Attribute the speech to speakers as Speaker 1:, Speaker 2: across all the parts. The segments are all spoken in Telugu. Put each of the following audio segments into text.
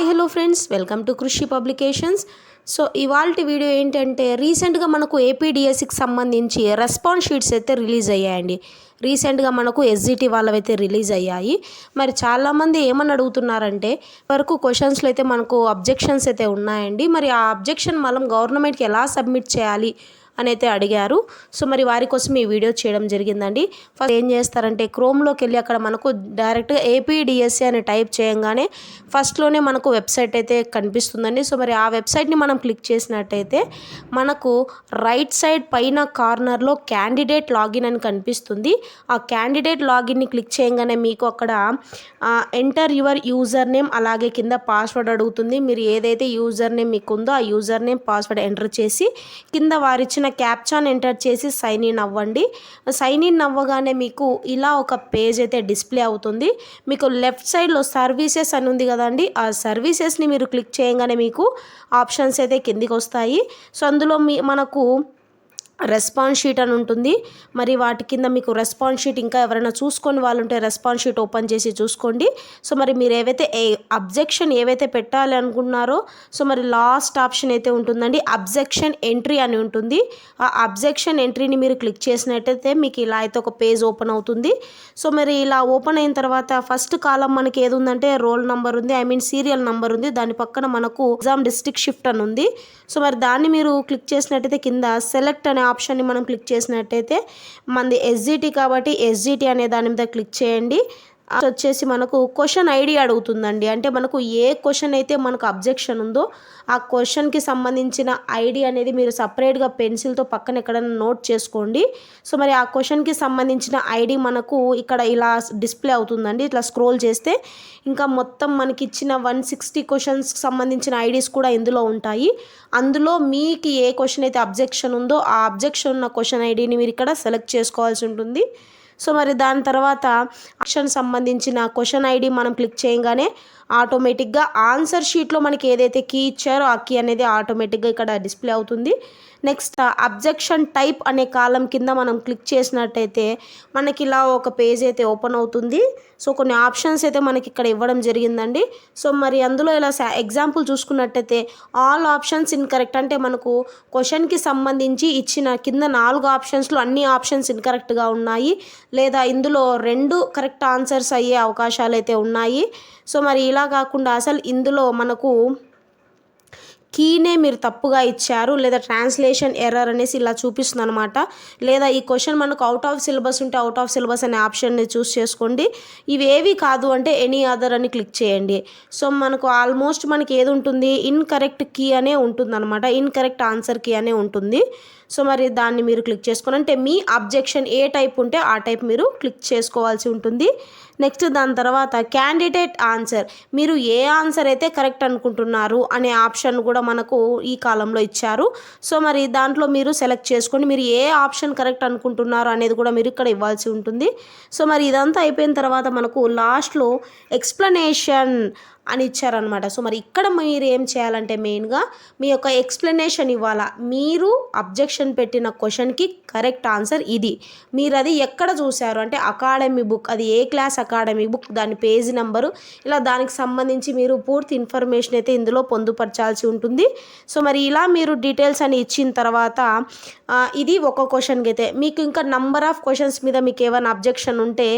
Speaker 1: Hi hello friends welcome to Krishi publications so ఇవాళ వీడియో ఏంటంటే రీసెంట్గా మనకు ఏపీడిఎస్సికి సంబంధించి రెస్పాన్స్ షీట్స్ అయితే రిలీజ్ అయ్యాయండి. రీసెంట్గా మనకు ఎస్జిటి వాళ్ళవైతే రిలీజ్ అయ్యాయి. మరి చాలామంది ఏమని అడుగుతున్నారంటే వరకు క్వశ్చన్స్లో అయితే మనకు అబ్జెక్షన్స్ అయితే ఉన్నాయండి. మరి ఆ అబ్జెక్షన్ మనం గవర్నమెంట్కి ఎలా సబ్మిట్ చేయాలి? అని అయితే అడిగారు. సో మరి వారి కోసం ఈ వీడియో చేయడం జరిగిందండి. ఫస్ట్ ఏం చేస్తారంటే క్రోమ్లోకి వెళ్ళి అక్కడ మనకు డైరెక్ట్గా ఏపీడిఎస్సి అని టైప్ చేయంగానే ఫస్ట్లోనే మనకు వెబ్సైట్ అయితే కనిపిస్తుందండి. సో మరి ఆ వెబ్సైట్ని మనం క్లిక్ చేసినట్టయితే మనకు రైట్ సైడ్ పైన కార్నర్లో క్యాండిడేట్ లాగిన్ అని కనిపిస్తుంది. ఆ క్యాండిడేట్ లాగిన్ని క్లిక్ చేయగానే మీకు అక్కడ ఎంటర్ యువర్ యూజర్ నేమ్ అలాగే కింద పాస్వర్డ్ అడుగుతుంది. మీరు ఏదైతే యూజర్ నేమ్ మీకు ఉందో ఆ యూజర్ నేమ్ పాస్వర్డ్ ఎంటర్ చేసి కింద వారిచ్చిన క్యాప్చాన్ ఎంటర్ చేసి సైన్ ఇన్ అవ్వండి. సైన్ ఇన్ అవ్వగానే మీకు ఇలా ఒక పేజ్ అయితే డిస్ప్లే అవుతుంది. మీకు లెఫ్ట్ సైడ్లో సర్వీసెస్ అని ఉంది కదండి ఆ సర్వీసెస్ని మీరు క్లిక్ చేయగానే మీకు ఆప్షన్స్ అయితే కిందికి వస్తాయి. సో అందులో మీ మనకు రెస్పాన్స్ షీట్ అని ఉంటుంది. మరి వాటి కింద మీకు రెస్పాన్స్ షీట్ ఇంకా ఎవరైనా చూసుకొని వాళ్ళు ఉంటే రెస్పాన్స్ షీట్ ఓపెన్ చేసి చూసుకోండి. సో మరి మీరు ఏవైతే ఏ అబ్జెక్షన్ ఏవైతే పెట్టాలి అనుకున్నారో సో మరి లాస్ట్ ఆప్షన్ అయితే ఉంటుందండి. అబ్జెక్షన్ ఎంట్రీ అని ఉంటుంది. ఆ అబ్జెక్షన్ ఎంట్రీని మీరు క్లిక్ చేసినట్టయితే మీకు ఇలా అయితే ఒక పేజ్ ఓపెన్ అవుతుంది. సో మరి ఇలా ఓపెన్ అయిన తర్వాత ఫస్ట్ కాలం మనకి ఏది ఉందంటే రోల్ నెంబర్ ఉంది. ఐ మీన్ సీరియల్ నెంబర్ ఉంది. దాని పక్కన మనకు ఎగ్జామ్ డిస్ట్రిక్ట్ షిఫ్ట్ అని ఉంది. సో మరి దాన్ని మీరు క్లిక్ చేసినట్టయితే కింద సెలెక్ట్ అనే ఆప్షన్ని మనం క్లిక్ చేసినట్టయితే మనది ఎస్జిటి కాబట్టి ఎస్జిటి అనే దాని మీద క్లిక్ చేయండి. వచ్చేసి మనకు క్వశ్చన్ ఐడి అడుగుతుందండి. అంటే మనకు ఏ క్వశ్చన్ అయితే మనకు అబ్జెక్షన్ ఉందో ఆ క్వశ్చన్కి సంబంధించిన ఐడి అనేది మీరు సపరేట్గా పెన్సిల్తో పక్కన ఎక్కడైనా నోట్ చేసుకోండి. సో మరి ఆ క్వశ్చన్కి సంబంధించిన ఐడి మనకు ఇక్కడ ఇలా డిస్ప్లే అవుతుందండి. ఇట్లా స్క్రోల్ చేస్తే ఇంకా మొత్తం మనకి ఇచ్చిన వన్ సిక్స్టీ క్వశ్చన్స్కి సంబంధించిన ఐడీస్ కూడా ఇందులో ఉంటాయి. అందులో మీకు ఏ క్వశ్చన్ అయితే అబ్జెక్షన్ ఉందో ఆ అబ్జెక్షన్ ఉన్న క్వశ్చన్ ఐడిని మీరు ఇక్కడ సెలెక్ట్ చేసుకోవాల్సి ఉంటుంది. సో మరి దాని తర్వాత ఆప్షన్ సంబంధించిన క్వశ్చన్ ఐడి మనం క్లిక్ చేయగానే ఆటోమేటిక్గా ఆన్సర్ షీట్లో మనకి ఏదైతే కీ ఇచ్చారో ఆ కీ అనేది ఆటోమేటిక్గా ఇక్కడ డిస్ప్లే అవుతుంది. నెక్స్ట్ అబ్జెక్షన్ టైప్ అనే కాలం కింద మనం క్లిక్ చేసినట్టయితే మనకి ఇలా ఒక పేజ్ అయితే ఓపెన్ అవుతుంది. సో కొన్ని ఆప్షన్స్ అయితే మనకి ఇక్కడ ఇవ్వడం జరిగిందండి. సో మరి అందులో ఇలా ఎగ్జాంపుల్ చూసుకున్నట్టయితే ఆల్ ఆప్షన్స్ ఇన్కరెక్ట్ అంటే మనకు క్వశ్చన్కి సంబంధించి ఇచ్చిన కింద నాలుగు ఆప్షన్స్లో అన్ని ఆప్షన్స్ ఇన్కరెక్ట్గా ఉన్నాయి. లేదా ఇందులో రెండు కరెక్ట్ ఆన్సర్స్ అయ్యే అవకాశాలు అయితే ఉన్నాయి. సో మరి ఇలా కాకుండా అసలు ఇందులో మనకు కీనే మీరు తప్పుగా ఇచ్చారు లేదా ట్రాన్స్లేషన్ ఎర్రర్ అనేసి ఇలా చూపిస్తుంది అనమాట లేదా ఈ క్వశ్చన్ మనకు అవుట్ ఆఫ్ సిలబస్ ఉంటే అవుట్ ఆఫ్ సిలబస్ అనే ఆప్షన్ని చూస్ చేసుకోండి. ఇవేవి కాదు అంటే ఎనీ అదర్ అని క్లిక్ చేయండి. సో మనకు ఆల్మోస్ట్ మనకి ఏది ఉంటుంది? ఇన్కరెక్ట్ కీ అనే ఉంటుంది అనమాట ఇన్కరెక్ట్ ఆన్సర్ కీ అనే ఉంటుంది. సో మరి దాన్ని మీరు క్లిక్ చేసుకోండి. అంటే మీ అబ్జెక్షన్ ఏ టైప్ ఉంటే ఆ టైప్ మీరు క్లిక్ చేసుకోవాల్సి ఉంటుంది. నెక్స్ట్ దాని తర్వాత క్యాండిడేట్ ఆన్సర్. మీరు ఏ ఆన్సర్ అయితే కరెక్ట్ అనుకుంటున్నారు అనే ఆప్షన్ కూడా మనకు ఈ కాలంలో ఇచ్చారు. సో మరి దాంట్లో మీరు సెలెక్ట్ చేసుకోండి మీరు ఏ ఆప్షన్ కరెక్ట్ అనుకుంటున్నారు అనేది కూడా మీరు ఇక్కడ ఇవ్వాల్సి ఉంటుంది. సో మరి ఇదంతా అయిపోయిన తర్వాత మనకు లాస్ట్లో ఎక్స్ప్లెనేషన్ అని ఇచ్చారనమాట సో మరి ఇక్కడ మీరు ఏం చేయాలంటే మెయిన్గా మీ యొక్క ఎక్స్ప్లెనేషన్ ఇవ్వాలా. మీరు అబ్జెక్షన్ పెట్టిన క్వశ్చన్కి కరెక్ట్ ఆన్సర్ ఇది. మీరు అది ఎక్కడ చూశారు? అంటే అకాడమీ బుక్ అది ఏ క్లాస్ అకాడమీ బుక్ దాని పేజీ నెంబరు ఇలా దానికి సంబంధించి మీరు పూర్తి ఇన్ఫర్మేషన్ అయితే ఇందులో పొందుపరచాల్సి ఉంటుంది. సో మరి ఇలా మీరు డీటెయిల్స్ అని ఇచ్చిన తర్వాత ఇది ఒక క్వశ్చన్కి అయితే. మీకు ఇంకా నంబర్ ఆఫ్ క్వశ్చన్స్ మీద మీకు ఏమైనా అబ్జెక్షన్ ఉంటే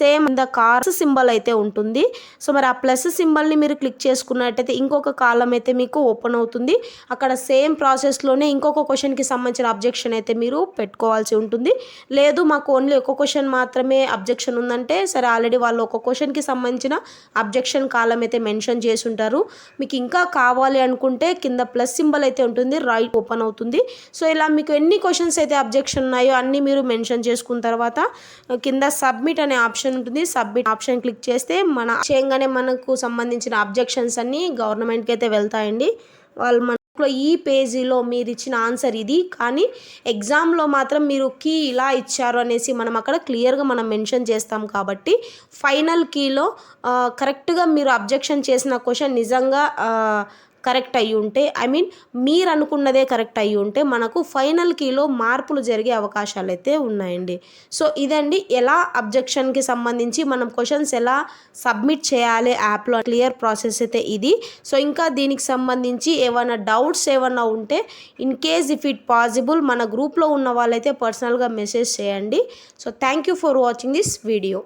Speaker 1: సేమ్ ద కార్స్ సింబల్ అయితే ఉంటుంది. సో మరి ఆ ప్లస్ సింబల్ని మీరు క్లిక్ చేసుకున్నట్టయితే ఇంకొక కాలం అయితే మీకు ఓపెన్ అవుతుంది. అక్కడ సేమ్ ప్రాసెస్లోనే ఇంకొక క్వశ్చన్కి సంబంధించిన అబ్జెక్షన్ అయితే మీరు పెట్టుకోవాల్సి ఉంటుంది. లేదు మాకు ఓన్లీ ఒక క్వశ్చన్ మాత్రమే అబ్జెక్షన్ ఉందంటే సరే ఆల్రెడీ వాళ్ళు ఒక క్వశ్చన్కి సంబంధించిన అబ్జెక్షన్ కాలం అయితే మెన్షన్ చేసి ఉంటారు మీకు ఇంకా కావాలి అనుకుంటే కింద ప్లస్ సింబల్ అయితే ఉంటుంది రైట్ ఓపెన్ అవుతుంది. సో ఇలా మీకు ఎన్ని క్వశ్చన్స్ అయితే అబ్జెక్షన్ ఉన్నాయో అన్నీ మీరు మెన్షన్ చేసుకున్న తర్వాత కింద సబ్మిట్ అనే ఆప్షన్ ఉంటుంది. సబ్మిట్ ఆప్షన్ క్లిక్ చేస్తే మన చేయగానే మనకు సంబంధించిన సంబంధించిన అబ్జెక్షన్స్ అన్నీ గవర్నమెంట్కి అయితే వెళ్తాయండి. వాళ్ళు మనలో ఈ పేజీలో మీరు ఇచ్చిన ఆన్సర్ ఇది. కానీ ఎగ్జామ్లో మాత్రం మీరు కీ ఇలా ఇచ్చారు అనేసి మనం అక్కడ క్లియర్గా మనం మెన్షన్ చేస్తాం కాబట్టి ఫైనల్ కీలో కరెక్ట్గా మీరు అబ్జెక్షన్ చేసిన క్వశ్చన్ నిజంగా కరెక్ట్ అయ్యి ఉంటే ఐ మీన్ మీరు అనుకున్నదే కరెక్ట్ అయ్యి ఉంటే మనకు ఫైనల్ కీలో మార్పులు జరిగే అవకాశాలు అయితే ఉన్నాయండి. సో ఇదండి ఎలా అబ్జెక్షన్కి సంబంధించి మనం క్వశ్చన్స్ ఎలా సబ్మిట్ చేయాలి యాప్లో క్లియర్ ప్రాసెస్ అయితే ఇది. సో ఇంకా దీనికి సంబంధించి ఏమైనా డౌట్స్ ఏమైనా ఉంటే in case if it possible మన గ్రూప్లో ఉన్న వాళ్ళైతే పర్సనల్గా మెసేజ్ చేయండి. So thank you for watching this video.